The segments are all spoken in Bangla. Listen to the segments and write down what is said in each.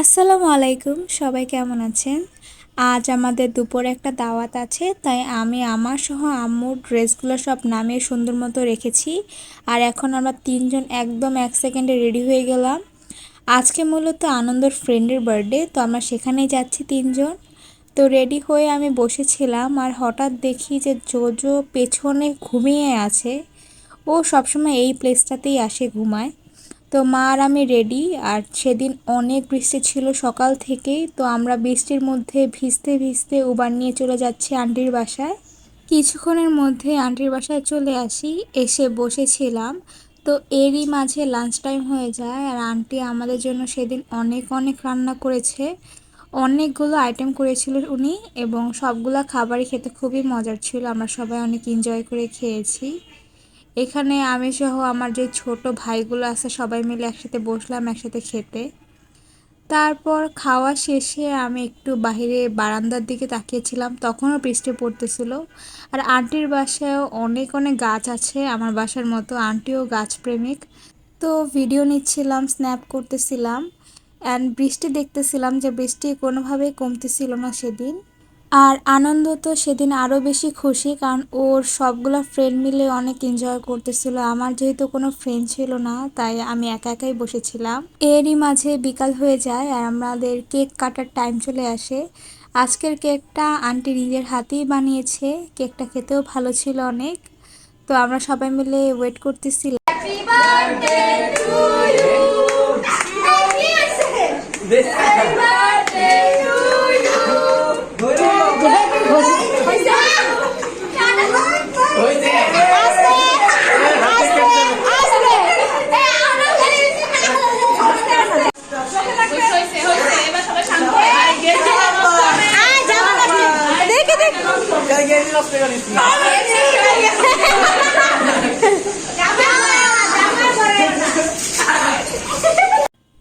আসসালামু আলাইকুম, সবাই কেমন আছেন? আজ আমাদের দুপুরে একটা দাওয়াত আছে, তাই আমি, আমার সহ আম্মুর ড্রেসগুলো সব নামিয়ে সুন্দর মতো রেখেছি। আর এখন আমরা তিনজন একদম এক সেকেন্ডে রেডি হয়ে গেলাম। আজকে মূলত আনন্দর ফ্রেন্ডের বার্থডে, তো আমরা সেখানেই যাচ্ছি তিনজন। তো রেডি হয়ে আমি বসেছিলাম, আর হঠাৎ দেখি যে জোজো পেছনে ঘুমিয়ে আছে। ও সবসময় এই প্লেসটাতেই আসে, ঘুমায়। তো মা আর আমি রেডি আর সেদিন অনেক বৃষ্টি ছিল সকাল থেকেই, তো আমরা বৃষ্টির মধ্যে ভিজতে ভিজতে উবার নিয়ে চলে যাচ্ছি আন্টির বাসায়। কিছুক্ষণের মধ্যে আন্টির বাসায় চলে আসি, এসে বসেছিলাম। তো এরই মাঝে লাঞ্চ টাইম হয়ে যায়, আর আন্টি আমাদের জন্য সেদিন অনেক অনেক রান্না করেছে। অনেকগুলো আইটেম করেছিল উনি, এবং সবগুলো খাবারই খেতে খুবই মজার ছিল, আমরা সবাই অনেক এনজয় করে খেয়েছি। এখানে আমি সহ আমার যে ছোট ভাইগুলো আছে সবাই মিলে একসাথে বসলাম, একসাথে খেতে। তারপর খাওয়া শেষে আমি একটু বাহিরে বারান্দার দিকে তাকিয়েছিলাম, তখনও বৃষ্টি পড়তেছিল। আর আন্টির বাসায়ও অনেক অনেক গাছ আছে আমার বাসার মতো, আন্টিও গাছপ্রেমিক। তো ভিডিও নিচ্ছিলাম স্ন্যাপ করতেছিলাম। অ্যান্ড বৃষ্টি দেখতেছিলাম যে বৃষ্টি কোনোভাবেই কমতেছিল না সেদিন। আর আনন্দ তো সেদিন আরও বেশি খুশি, কারণ ওর সবগুলো ফ্রেন্ড মিলে অনেক এনজয় করতেছিল। আমার যেহেতু কোনো ফ্রেন্ড ছিল না, তাই আমি একা একাই বসেছিলাম। এরই মাঝে বিকাল হয়ে যায় আর আমাদের কেক কাটার টাইম চলে আসে। আজকের কেকটা আন্টি নিজের হাতেই বানিয়েছে, কেকটা খেতেও ভালো ছিল অনেক। তো আমরা সবাই মিলে ওয়েট করতেছিলাম।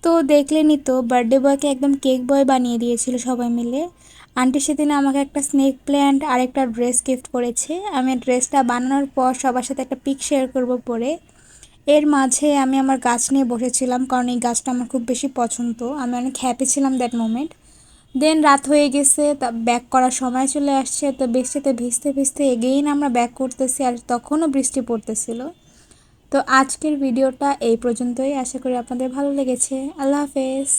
তো দেখলেনই তো বার্থডে বয়কে একদম কেক বয় বানিয়ে দিয়েছিল সবাই মিলে। আন্টি সেদিন আমাকে একটা স্নেক প্ল্যান্ট আর একটা ড্রেস গিফট করেছে। আমি ড্রেসটা বানানোর পর সবার সাথে একটা পিক শেয়ার করব পরে। এর মাঝে আমি আমার গাছ নিয়ে বসেছিলাম, কারণ এই গাছটা আমার খুব বেশি পছন্দ। আমি অনেক হ্যাপি ছিলাম দ্যাট মোমেন্ট দেন রাত হয়ে গেছে, তা ব্যাক করার সময় চলে আসছে, তো বৃষ্টিতে ভিজতে ভিজতে এগেইন আমরা ব্যাক করতেছি আর তখনও বৃষ্টি পড়তেছিল। তো আজকের ভিডিওটা এই পর্যন্তই। আশা করি আপনাদের ভালো লেগেছে। আল্লাহ হাফেজ।